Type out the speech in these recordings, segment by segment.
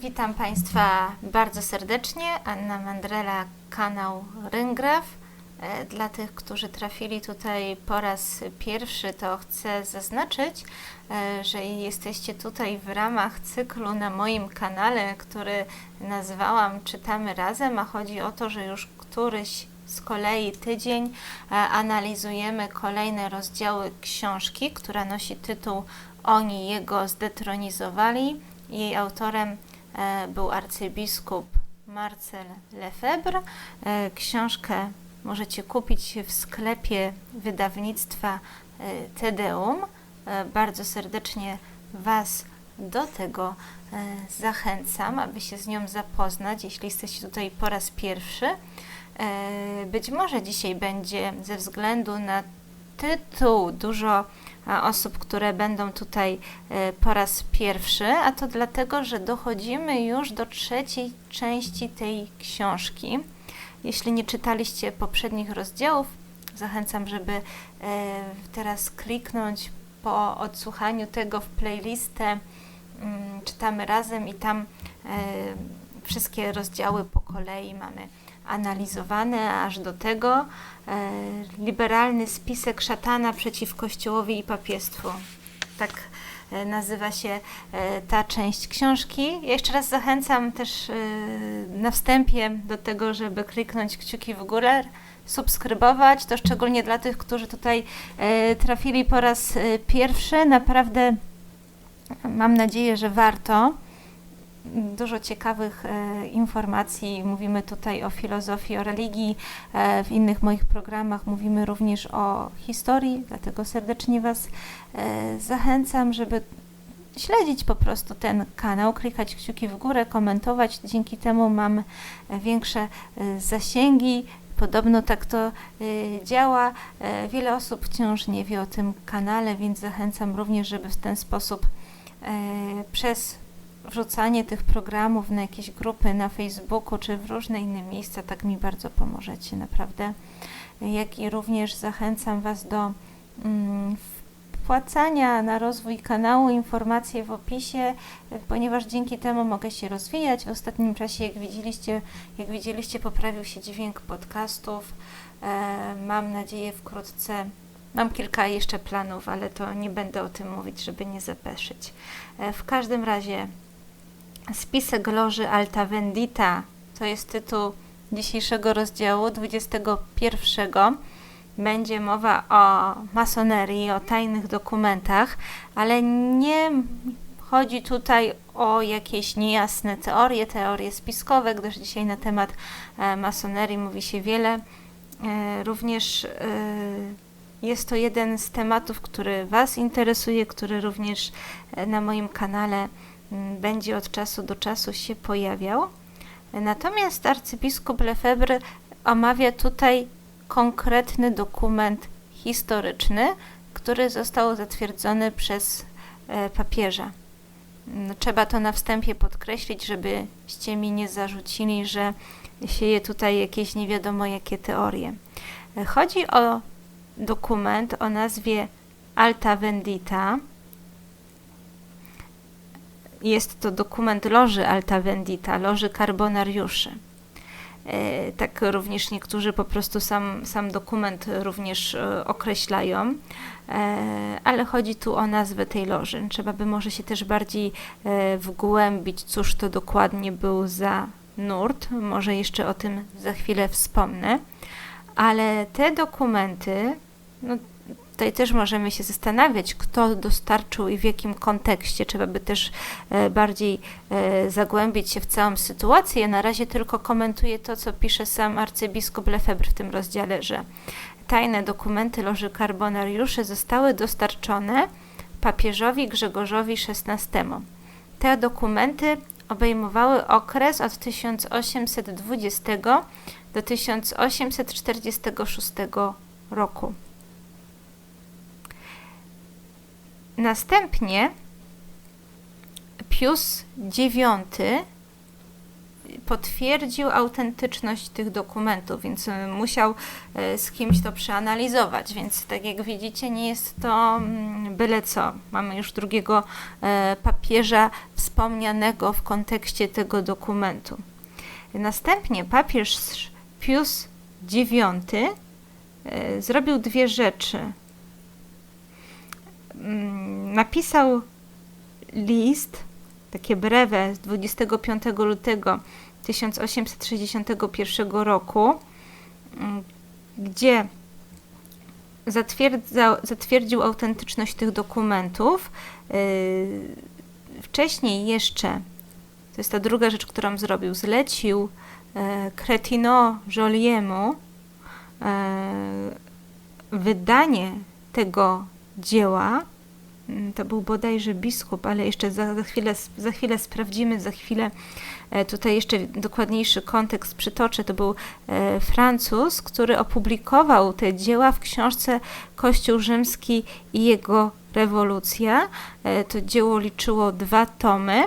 Witam Państwa bardzo serdecznie. Anna Mandrela, kanał Ryngraf. E, Dla tych, którzy trafili tutaj po raz pierwszy, to chcę zaznaczyć, e, że jesteście tutaj w ramach cyklu na moim kanale, który nazwałam Czytamy Razem, a chodzi o to, że już któryś z kolei tydzień e, analizujemy kolejne rozdziały książki, która nosi tytuł Oni jego zdetronizowali. Jej autorem był arcybiskup Marcel Lefebvre. E, Książkę możecie kupić w sklepie wydawnictwa e, Tedeum. E, Bardzo serdecznie Was do tego e, zachęcam, aby się z nią zapoznać, jeśli jesteście tutaj po raz pierwszy. E, Być może dzisiaj będzie ze względu na tytuł dużo e, osób, które będą tutaj e, po raz pierwszy, a to dlatego, że dochodzimy już do trzeciej części tej książki. Jeśli nie czytaliście poprzednich rozdziałów, zachęcam, żeby e, teraz kliknąć po odsłuchaniu tego w playlistę mm, Czytamy razem i tam e, wszystkie rozdziały po kolei mamy analizowane aż do tego e, liberalny spisek szatana przeciw Kościołowi i papiestwu. Tak e, nazywa się e, ta część książki. Ja jeszcze raz zachęcam też e, na wstępie do tego, żeby kliknąć kciuki w górę, subskrybować. To szczególnie dla tych, którzy tutaj trafili po raz pierwszy. Naprawdę mam nadzieję, że warto dużo ciekawych e, informacji. Mówimy tutaj o filozofii, o religii. E, w innych moich programach mówimy również o historii, dlatego serdecznie Was e, zachęcam, żeby śledzić po prostu ten kanał, klikać kciuki w górę, komentować. Dzięki temu mam większe zasięgi. Podobno tak to działa. Wiele osób wciąż nie wie o tym kanale, więc zachęcam również, żeby w ten sposób przez wrzucanie tych programów na jakieś grupy na Facebooku czy w różne inne miejsca, tak mi bardzo pomożecie, naprawdę. Jak i również zachęcam Was do mm, wpłacania na rozwój kanału, informacje w opisie, ponieważ dzięki temu mogę się rozwijać. W ostatnim czasie, jak widzieliście, jak widzieliście poprawił się dźwięk podcastów. E, mam nadzieję wkrótce Mam kilka jeszcze planów, ale to nie będę o tym mówić, żeby nie zapeszyć. E, W każdym razie Spisek Loży Alta Vendita to jest tytuł dzisiejszego rozdziału 21. Będzie mowa o masonerii, o tajnych dokumentach, ale nie chodzi tutaj o jakieś niejasne teorie, teorie spiskowe, gdyż dzisiaj na temat e, masonerii mówi się wiele. E, Również e, jest to jeden z tematów, który Was interesuje, który również na moim kanale będzie od czasu do czasu się pojawiał. Natomiast arcybiskup Lefebvre omawia tutaj konkretny dokument historyczny, który został zatwierdzony przez e, papieża. Mm, Trzeba to na wstępie podkreślić, żebyście mi nie zarzucili, że sieje tutaj jakieś nie wiadomo jakie teorie. E, Chodzi o dokument o nazwie Alta Vendita. Jest to dokument loży Alta Vendita, loży karbonariuszy. E, Tak również niektórzy po prostu sam, sam dokument również e, określają, E, ale chodzi tu o nazwę tej loży. Trzeba by może się też bardziej wgłębić, cóż to dokładnie był za nurt. Może jeszcze o tym za chwilę wspomnę. Ale te dokumenty, no tutaj też możemy się zastanawiać, kto dostarczył i w jakim kontekście. Trzeba by też e, bardziej e, zagłębić się w całą sytuację. Ja na razie tylko komentuję to, co pisze sam arcybiskup Lefebvre w tym rozdziale, że tajne dokumenty Loży Karbonariuszy zostały dostarczone papieżowi Grzegorzowi XVI. Te dokumenty obejmowały okres od 1820 do 1846 roku. Następnie Pius IX potwierdził autentyczność tych dokumentów, więc e, musiał e, z kimś to przeanalizować. Więc tak jak widzicie, nie jest to mm, byle co. Mamy już drugiego e, papieża wspomnianego w kontekście tego dokumentu. Następnie papież Pius IX zrobił dwie rzeczy. Mm, Napisał list, takie breve z 25 lutego 1861 roku, mm, gdzie zatwierdził autentyczność tych dokumentów. Yy, Wcześniej jeszcze, to jest ta druga rzecz, którą zrobił, zlecił e, Cretino Joliemu e, wydanie tego dzieła. Mm, To był bodajże biskup, ale jeszcze za, za, chwilę, za chwilę sprawdzimy, za chwilę e, tutaj jeszcze dokładniejszy kontekst przytoczę. To był e, Francuz, który opublikował te dzieła w książce Kościół Rzymski i jego rewolucja. E, To dzieło liczyło dwa tomy.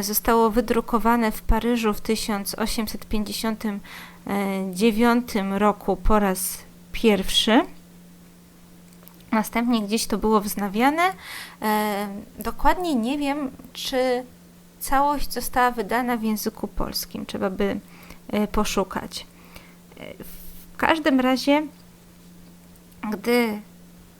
Zostało wydrukowane w Paryżu w 1859 roku po raz pierwszy. Następnie gdzieś to było wznawiane. E, dokładnie nie wiem, czy całość została wydana w języku polskim. Trzeba by e, poszukać. E, w każdym razie, gdy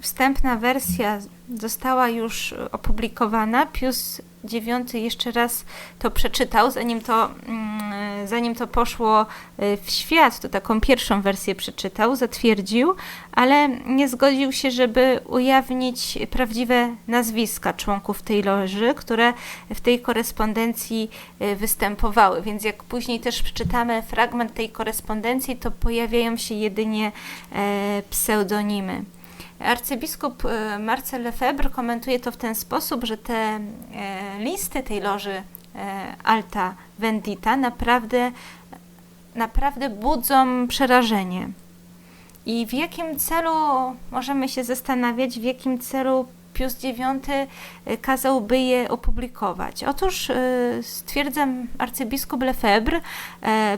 wstępna wersja została już opublikowana, Pius IX jeszcze raz to przeczytał, zanim to, mm, zanim to poszło y, w świat, to taką pierwszą wersję przeczytał, zatwierdził, ale nie zgodził się, żeby ujawnić prawdziwe nazwiska członków tej loży, które w tej korespondencji y, występowały. Więc jak później też przeczytamy fragment tej korespondencji, to pojawiają się jedynie e, pseudonimy. Arcybiskup e, Marcel Lefebvre komentuje to w ten sposób, że te e, listy tej loży e, Alta Vendita naprawdę, naprawdę budzą przerażenie. I w jakim celu możemy się zastanawiać, w jakim celu Pius IX kazałby je opublikować? Otóż stwierdzam arcybiskup Lefebvre,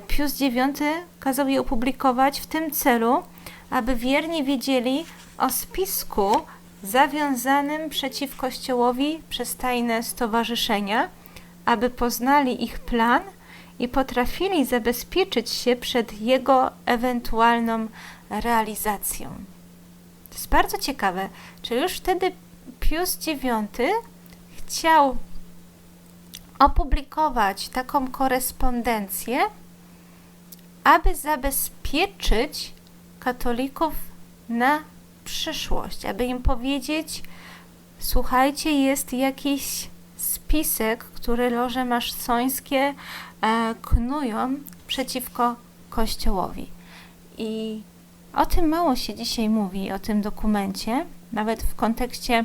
Pius IX kazał je opublikować w tym celu, aby wierni wiedzieli o spisku zawiązanym przeciw Kościołowi przez tajne stowarzyszenia, aby poznali ich plan i potrafili zabezpieczyć się przed jego ewentualną realizacją. To jest bardzo ciekawe, czy już wtedy Pius IX chciał opublikować taką korespondencję, aby zabezpieczyć katolików na przyszłość, aby im powiedzieć: Słuchajcie, jest jakiś spisek, który loże maszcońskie e, knują przeciwko Kościołowi. I o tym mało się dzisiaj mówi, o tym dokumencie, nawet w kontekście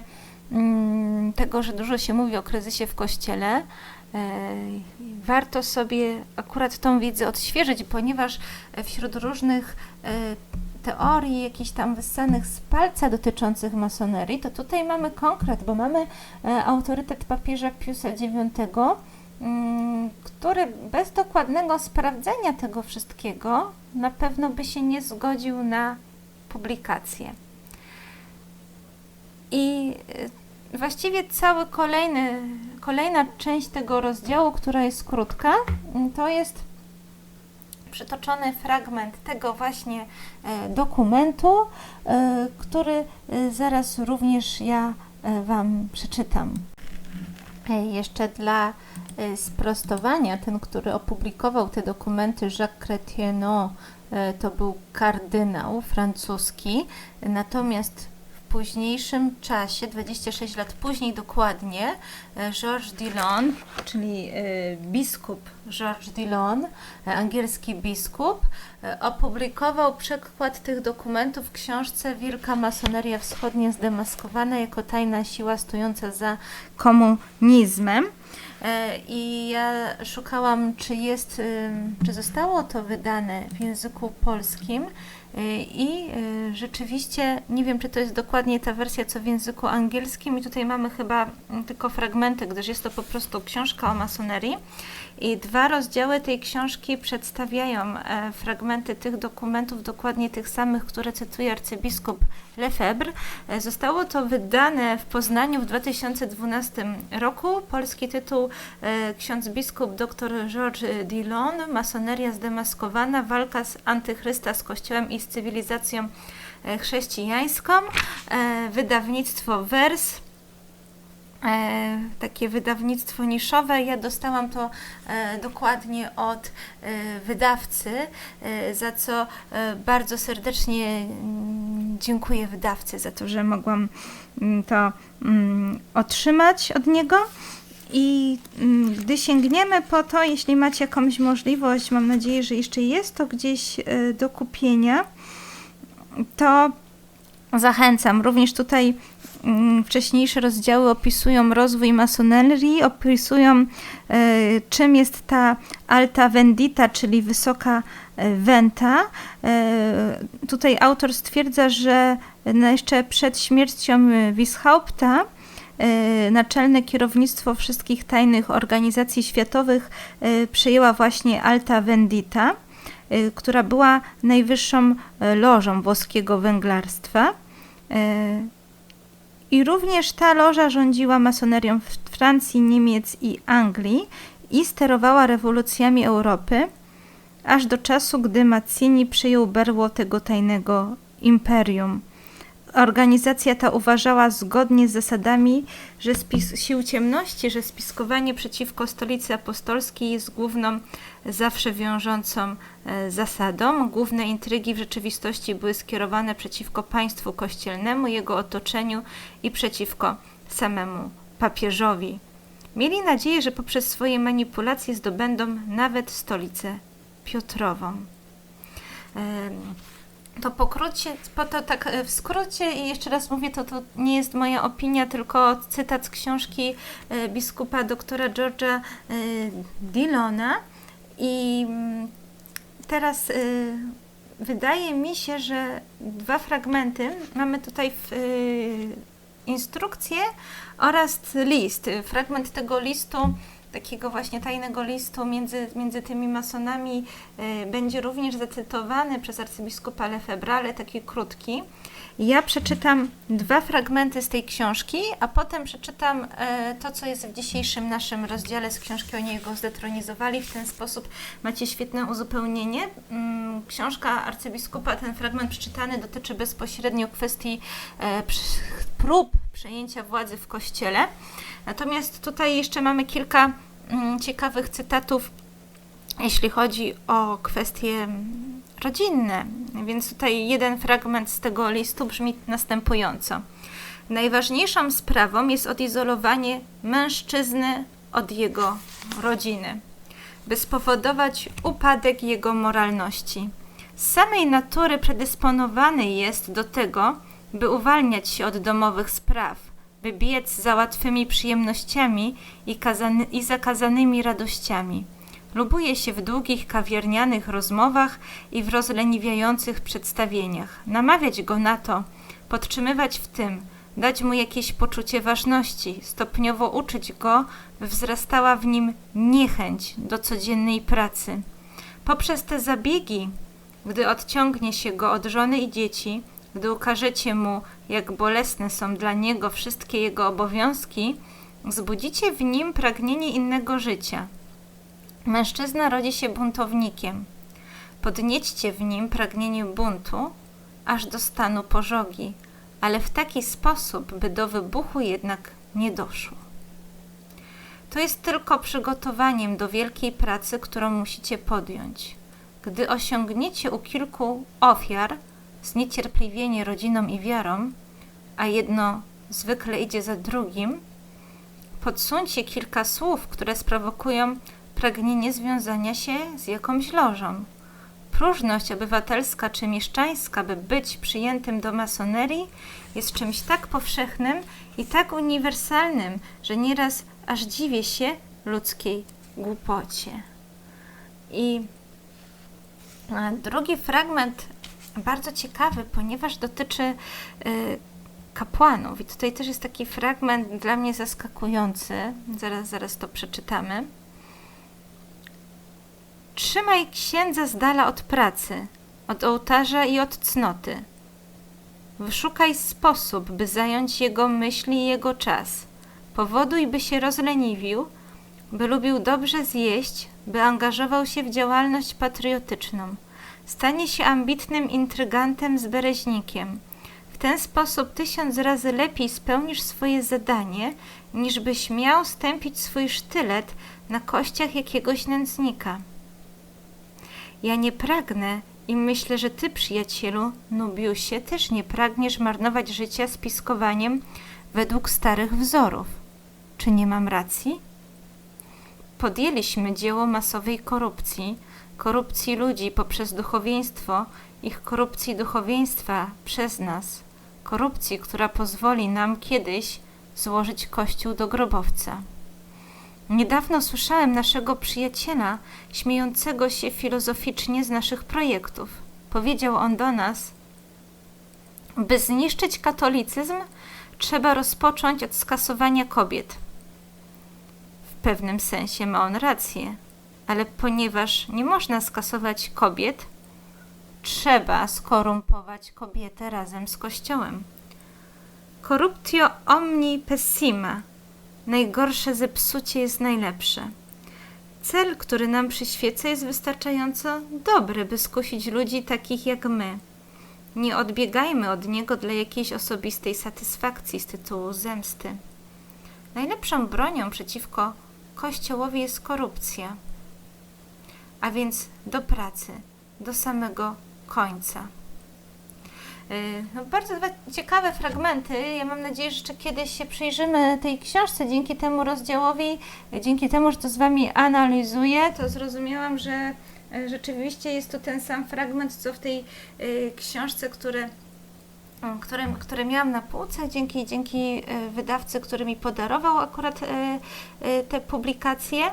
mm, tego, że dużo się mówi o kryzysie w Kościele. E, warto sobie akurat tą wiedzę odświeżyć, ponieważ wśród różnych e, teorii jakichś tam wyssanych z palca dotyczących masonerii, to tutaj mamy konkret, bo mamy e, autorytet papieża Piusa IX, mm, który bez dokładnego sprawdzenia tego wszystkiego na pewno by się nie zgodził na publikację. I e, właściwie cały kolejny, kolejna część tego rozdziału, która jest krótka, to jest przytoczony fragment tego właśnie e, dokumentu, e, który e, zaraz również ja Wam przeczytam. Jeszcze dla sprostowania, ten, który opublikował te dokumenty, Jacques Chrétien, to był kardynał francuski, natomiast późniejszym czasie, 26 lat później dokładnie, Georges Dillon, czyli biskup Georges Dillon, angielski biskup, opublikował przekład tych dokumentów w książce Wielka Masoneria Wschodnia zdemaskowana jako tajna siła stojąca za komunizmem. E, I ja szukałam, czy jest, czy zostało to wydane w języku polskim. Y, I y, rzeczywiście nie wiem, czy to jest dokładnie ta wersja, co w języku angielskim, i tutaj mamy chyba mm, tylko fragmenty, gdyż jest to po prostu książka o masonerii. I dwa rozdziały tej książki przedstawiają e, fragmenty tych dokumentów, dokładnie tych samych, które cytuje arcybiskup Lefebvre. E, Zostało to wydane w Poznaniu w 2012 roku. Polski tytuł e, ksiądz biskup dr Georges Dillon, Masoneria zdemaskowana, walka z antychrysta z Kościołem i z cywilizacją e, chrześcijańską. E, Wydawnictwo Vers. E, takie wydawnictwo niszowe. Ja dostałam to e, dokładnie od e, wydawcy, e, za co e, bardzo serdecznie mm, dziękuję wydawcy za to, że mogłam mm, to mm, otrzymać od niego. I mm, gdy sięgniemy po to, jeśli macie jakąś możliwość, mam nadzieję, że jeszcze jest to gdzieś e, do kupienia, to zachęcam. Również tutaj mm, wcześniejsze rozdziały opisują rozwój masonerii, opisują e, czym jest ta alta vendita, czyli wysoka wenta. E, tutaj autor stwierdza, że no jeszcze przed śmiercią Wieshaupta e, naczelne kierownictwo wszystkich tajnych organizacji światowych e, przejęła właśnie Alta Vendita, e, która była najwyższą lożą włoskiego węglarstwa. I również ta loża rządziła masonerią w Francji, Niemiec i Anglii i sterowała rewolucjami Europy, aż do czasu, gdy Mazzini przyjął berło tego tajnego imperium. Organizacja ta uważała zgodnie z zasadami że spis sił ciemności, że spiskowanie przeciwko stolicy apostolskiej jest główną, zawsze wiążącą e, zasadą. Główne intrygi w rzeczywistości były skierowane przeciwko państwu kościelnemu, jego otoczeniu i przeciwko samemu papieżowi. Mieli nadzieję, że poprzez swoje manipulacje zdobędą nawet stolicę Piotrową. To pokrócie, po to tak e, w skrócie i jeszcze raz mówię, to, to nie jest moja opinia, tylko cytat z książki e, biskupa doktora George'a e, Dillona i mm, teraz wydaje mi się, że dwa fragmenty mamy tutaj w instrukcję oraz list. Fragment tego listu takiego właśnie tajnego listu między, między tymi masonami e, będzie również zacytowany przez arcybiskupa Lefebvre, ale taki krótki. Ja przeczytam dwa fragmenty z tej książki, a potem przeczytam e, to, co jest w dzisiejszym naszym rozdziale z książki o niej go zdetronizowali. W ten sposób macie świetne uzupełnienie. Mm, Książka arcybiskupa, ten fragment przeczytany dotyczy bezpośrednio kwestii e, prób przejęcia władzy w kościele. Natomiast tutaj jeszcze mamy kilka mm, ciekawych cytatów, jeśli chodzi o kwestie rodzinne. Więc tutaj jeden fragment z tego listu brzmi następująco. Najważniejszą sprawą jest odizolowanie mężczyzny od jego rodziny, by spowodować upadek jego moralności. Z samej natury predysponowany jest do tego, by uwalniać się od domowych spraw, by biec za łatwymi przyjemnościami i, kazany, i zakazanymi radościami. Lubuje się w długich kawiarnianych rozmowach i w rozleniwiających przedstawieniach. Namawiać go na to, podtrzymywać w tym, dać mu jakieś poczucie ważności, stopniowo uczyć go, by wzrastała w nim niechęć do codziennej pracy. Poprzez te zabiegi, gdy odciągnie się go od żony i dzieci, gdy ukażecie mu, jak bolesne są dla niego wszystkie jego obowiązki, wzbudzicie w nim pragnienie innego życia. Mężczyzna rodzi się buntownikiem. Podniećcie w nim pragnienie buntu, aż do stanu pożogi, ale w taki sposób, by do wybuchu jednak nie doszło. To jest tylko przygotowaniem do wielkiej pracy, którą musicie podjąć. Gdy osiągniecie u kilku ofiar zniecierpliwienie rodziną i wiarą, a jedno zwykle idzie za drugim, podsuńcie kilka słów, które sprowokują pragnienie związania się z jakąś lożą. Próżność obywatelska czy mieszczańska, by być przyjętym do masonerii, jest czymś tak powszechnym i tak uniwersalnym, że nieraz aż dziwię się ludzkiej głupocie. I e, drugi fragment bardzo ciekawy, ponieważ dotyczy y, kapłanów. I tutaj też jest taki fragment dla mnie zaskakujący. Zaraz, zaraz to przeczytamy. Trzymaj księdza z dala od pracy, od ołtarza i od cnoty. Wyszukaj sposób, by zająć jego myśli i jego czas. Powoduj, by się rozleniwił, by lubił dobrze zjeść, by angażował się w działalność patriotyczną. Stanie się ambitnym intrygantem z bereźnikiem. W ten sposób tysiąc razy lepiej spełnisz swoje zadanie, niż byś miał stępić swój sztylet na kościach jakiegoś nędznika. Ja nie pragnę i myślę, że ty, przyjacielu Nubiusie, też nie pragniesz marnować życia spiskowaniem według starych wzorów. Czy nie mam racji? Podjęliśmy dzieło masowej korupcji, korupcji ludzi poprzez duchowieństwo, ich korupcji duchowieństwa przez nas, korupcji, która pozwoli nam kiedyś złożyć Kościół do grobowca. Niedawno słyszałem naszego przyjaciela śmiejącego się filozoficznie z naszych projektów. Powiedział on do nas: By zniszczyć katolicyzm, trzeba rozpocząć od skasowania kobiet. W pewnym sensie ma on rację, ale ponieważ nie można skasować kobiet, trzeba skorumpować kobietę razem z Kościołem. Corruptio omni pessima. Najgorsze zepsucie jest najlepsze. Cel, który nam przyświeca, jest wystarczająco dobry, by skusić ludzi takich jak my. Nie odbiegajmy od niego dla jakiejś osobistej satysfakcji z tytułu zemsty. Najlepszą bronią przeciwko Kościołowi jest korupcja. A więc do pracy, do samego końca. Y, No, bardzo ciekawe fragmenty. Ja mam nadzieję, że jeszcze kiedyś się przyjrzymy tej książce dzięki temu rozdziałowi, dzięki temu, że to z Wami analizuję, to zrozumiałam, że y, rzeczywiście jest to ten sam fragment, co w tej y, książce, które, które, które miałam na półce, dzięki, dzięki y, wydawcy, który mi podarował akurat y, te publikacje.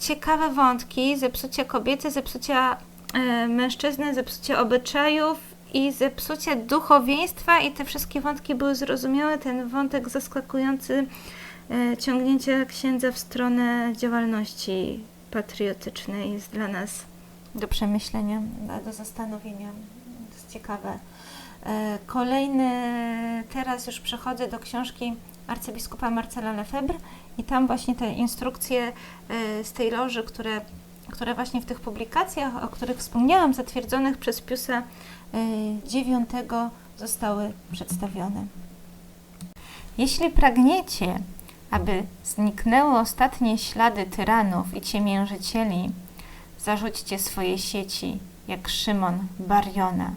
Ciekawe wątki, zepsucia kobiety, zepsucia e, mężczyzny, zepsucie obyczajów i zepsucie duchowieństwa i te wszystkie wątki były zrozumiałe. Ten wątek zaskakujący e, ciągnięcia księdza w stronę działalności patriotycznej jest dla nas do przemyślenia, do zastanowienia. To jest ciekawe. E, Kolejny, teraz już przechodzę do książki arcybiskupa Marcela Lefebvre i tam właśnie te instrukcje e, z tej loży, które, które właśnie w tych publikacjach, o których wspomniałam, zatwierdzonych przez Piusa IX zostały przedstawione. Jeśli pragniecie, aby zniknęły ostatnie ślady tyranów i ciemiężycieli, zarzućcie swoje sieci, jak Szymon Bariona.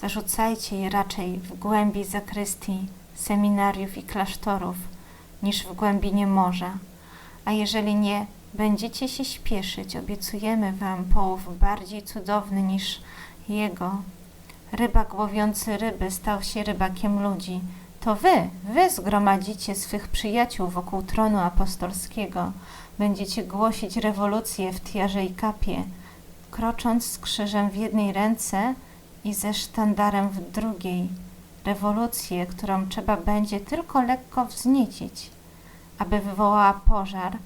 Zarzucajcie je raczej w głębi zakrystii, seminariów i klasztorów, niż w głębinie morza. A jeżeli nie będziecie się śpieszyć, obiecujemy wam połów bardziej cudowny niż jego. Rybak łowiący ryby stał się rybakiem ludzi. To wy, wy zgromadzicie swych przyjaciół wokół tronu apostolskiego. Będziecie głosić rewolucję w tiarze i kapie, krocząc z krzyżem w jednej ręce i ze sztandarem w drugiej. Rewolucję, którą trzeba będzie tylko lekko wzniecić, aby wywołała pożar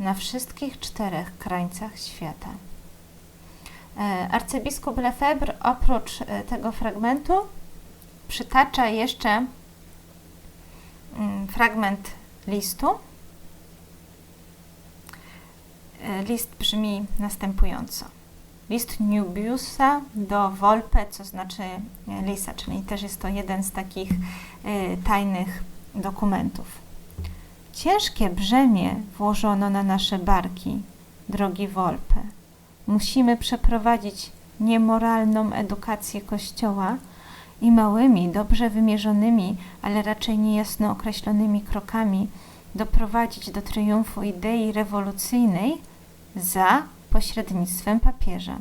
na wszystkich czterech krańcach świata. E, Arcybiskup Lefebvre oprócz e, tego fragmentu przytacza jeszcze mm, fragment listu. E, List brzmi następująco. List Nubiusa do Volpe, co znaczy e, lisa, czyli też jest to jeden z takich e, tajnych dokumentów. Ciężkie brzemię włożono na nasze barki, drogi Volpe. Musimy przeprowadzić niemoralną edukację Kościoła i małymi, dobrze wymierzonymi, ale raczej niejasno określonymi krokami doprowadzić do triumfu idei rewolucyjnej za pośrednictwem papieża.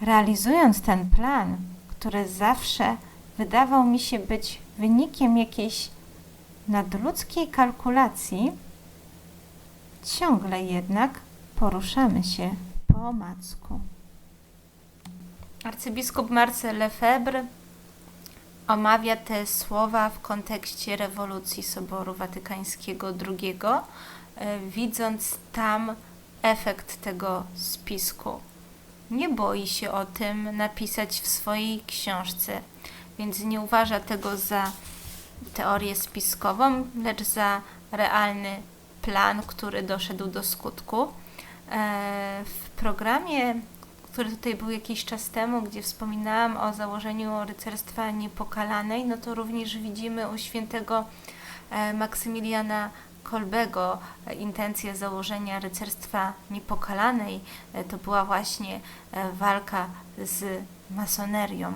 Realizując ten plan, który zawsze wydawał mi się być wynikiem jakiejś nadludzkiej kalkulacji ciągle jednak poruszamy się po omacku. Arcybiskup Marcel Lefebvre omawia te słowa w kontekście rewolucji Soboru Watykańskiego II, e, widząc tam efekt tego spisku. Nie boi się o tym napisać w swojej książce, więc nie uważa tego za teorię spiskową, lecz za realny plan, który doszedł do skutku. E, w programie, który tutaj był jakiś czas temu, gdzie wspominałam o założeniu rycerstwa niepokalanej, no to również widzimy u świętego e, Maksymiliana Kolbego e, intencja założenia rycerstwa niepokalanej to była właśnie walka z masonerią.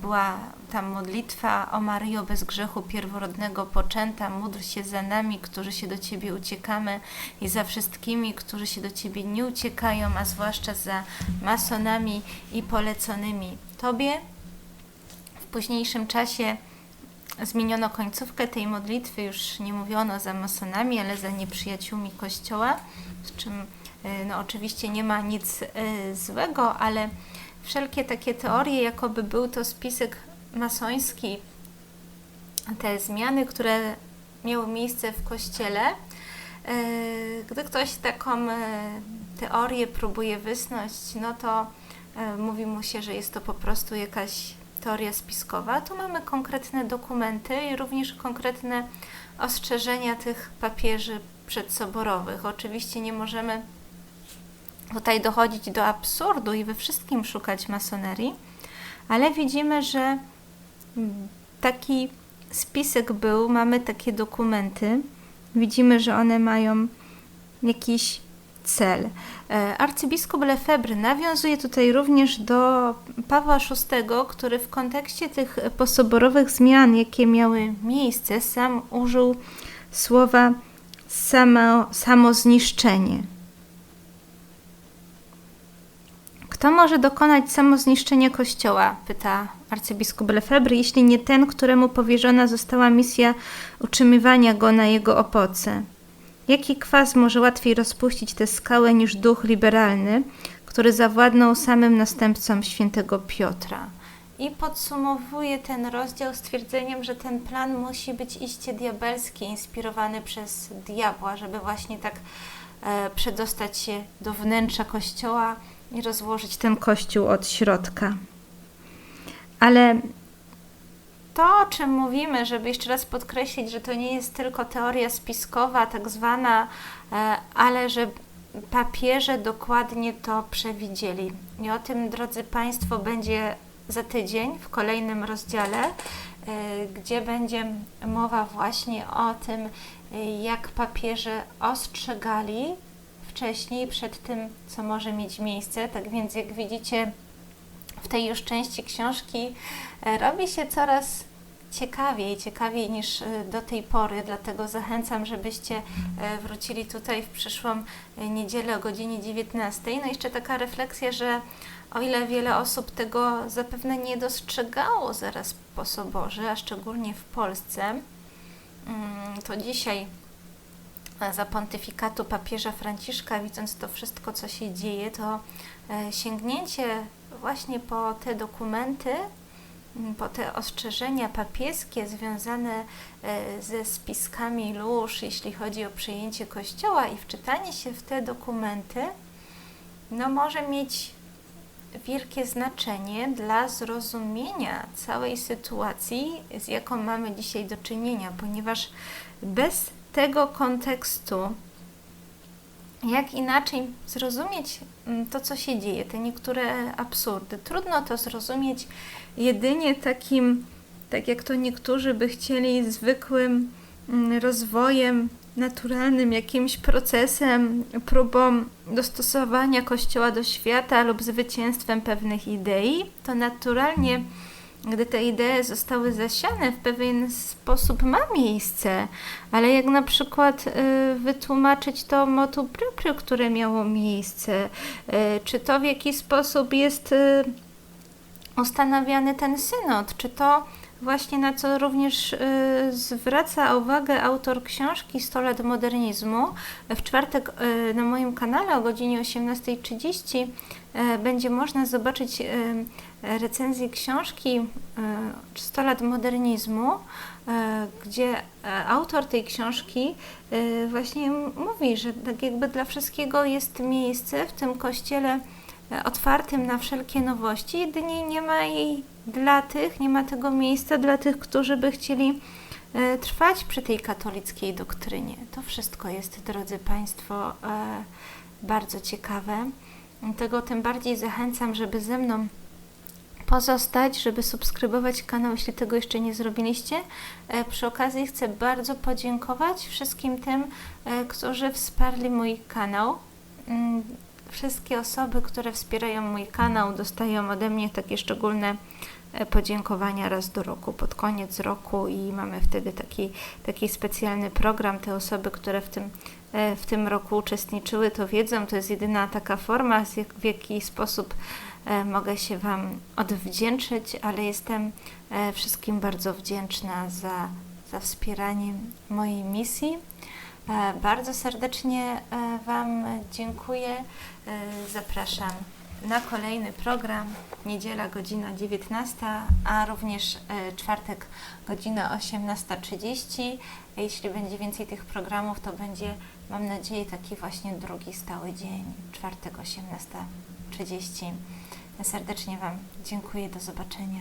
Była tam modlitwa o Maryjo bez grzechu pierworodnego poczęta, módl się za nami, którzy się do Ciebie uciekamy i za wszystkimi, którzy się do Ciebie nie uciekają, a zwłaszcza za masonami i poleconymi Tobie. W późniejszym czasie zmieniono końcówkę tej modlitwy, już nie mówiono za masonami, ale za nieprzyjaciółmi Kościoła, z czym y, no, oczywiście nie ma nic y, złego, ale wszelkie takie teorie, jakoby był to spisek masoński, te zmiany, które miały miejsce w kościele, e, gdy ktoś taką e, teorię próbuje wysnuć, no to e, mówi mu się, że jest to po prostu jakaś teoria spiskowa. Tu mamy konkretne dokumenty i również konkretne ostrzeżenia tych papieży przedsoborowych. Oczywiście nie możemy tutaj dochodzić do absurdu i we wszystkim szukać masonerii, ale widzimy, że taki spisek był, mamy takie dokumenty, widzimy, że one mają jakiś cel. E, arcybiskup Lefebvre nawiązuje tutaj również do Pawła VI, który w kontekście tych posoborowych zmian, jakie miały miejsce, sam użył słowa samo, samozniszczenie. Kto może dokonać samozniszczenia Kościoła? pyta arcybiskup Lefebvre, jeśli nie ten, któremu powierzona została misja utrzymywania go na jego opoce. Jaki kwas może łatwiej rozpuścić tę skałę niż duch liberalny, który zawładnął samym następcom świętego Piotra? I podsumowuje ten rozdział stwierdzeniem, że ten plan musi być iście diabelski, inspirowany przez diabła, żeby właśnie tak e, przedostać się do wnętrza Kościoła i rozłożyć ten kościół od środka. Ale to, o czym mówimy, żeby jeszcze raz podkreślić, że to nie jest tylko teoria spiskowa, tak zwana, e, ale że papieże dokładnie to przewidzieli. I o tym, drodzy Państwo, będzie za tydzień w kolejnym rozdziale, e, gdzie będzie mowa właśnie o tym, jak papieże ostrzegali wcześniej, przed tym, co może mieć miejsce. Tak więc, jak widzicie, w tej już części książki e, robi się coraz ciekawiej, ciekawiej niż e, do tej pory, dlatego zachęcam, żebyście e, wrócili tutaj w przyszłą niedzielę o godzinie 19. No jeszcze taka refleksja, że o ile wiele osób tego zapewne nie dostrzegało zaraz po soborze, a szczególnie w Polsce, mm, to dzisiaj za pontyfikatu papieża Franciszka, widząc to wszystko, co się dzieje, to sięgnięcie właśnie po te dokumenty, po te ostrzeżenia papieskie związane e, ze spiskami lóż, jeśli chodzi o przyjęcie Kościoła i wczytanie się w te dokumenty, no może mieć wielkie znaczenie dla zrozumienia całej sytuacji, z jaką mamy dzisiaj do czynienia, ponieważ bez tego kontekstu, jak inaczej zrozumieć mm, to, co się dzieje, te niektóre absurdy. Trudno to zrozumieć jedynie takim, tak jak to niektórzy by chcieli, zwykłym mm, rozwojem naturalnym, jakimś procesem, próbą dostosowania Kościoła do świata lub zwycięstwem pewnych idei, to naturalnie gdy te idee zostały zasiane w pewien sposób ma miejsce, ale jak na przykład y, wytłumaczyć to motu proprio, które miało miejsce, y, czy to w jaki sposób jest y, ustanawiany ten synod, czy to właśnie na co również y, zwraca uwagę autor książki 100 lat modernizmu. W czwartek y, na moim kanale o godzinie 18.30 y, będzie można zobaczyć y, recenzję książki y, 100 lat modernizmu, gdzie e, autor tej książki właśnie mówi, że tak jakby dla wszystkiego jest miejsce w tym kościele e, otwartym na wszelkie nowości, jedynie nie ma jej dla tych, nie ma tego miejsca dla tych, którzy by chcieli e, trwać przy tej katolickiej doktrynie. To wszystko jest, drodzy Państwo, e, bardzo ciekawe. Tego tym bardziej zachęcam, żeby ze mną pozostać, żeby subskrybować kanał, jeśli tego jeszcze nie zrobiliście. E, Przy okazji chcę bardzo podziękować wszystkim tym, e, którzy wsparli mój kanał. Mm, Wszystkie osoby, które wspierają mój kanał, dostają ode mnie takie szczególne e, podziękowania raz do roku, pod koniec roku i mamy wtedy taki, taki specjalny program. Te osoby, które w tym, w tym roku uczestniczyły, to wiedzą, to jest jedyna taka forma, w jaki sposób e, mogę się Wam odwdzięczyć, ale jestem e, wszystkim bardzo wdzięczna za, za wspieranie mojej misji. E, Bardzo serdecznie e, Wam dziękuję. E, Zapraszam na kolejny program. Niedziela godzina 19, a również e, czwartek godzina 18.30. Jeśli będzie więcej tych programów, to będzie, mam nadzieję, taki właśnie drugi stały dzień, czwartek 18.30. Serdecznie Wam dziękuję. Do zobaczenia.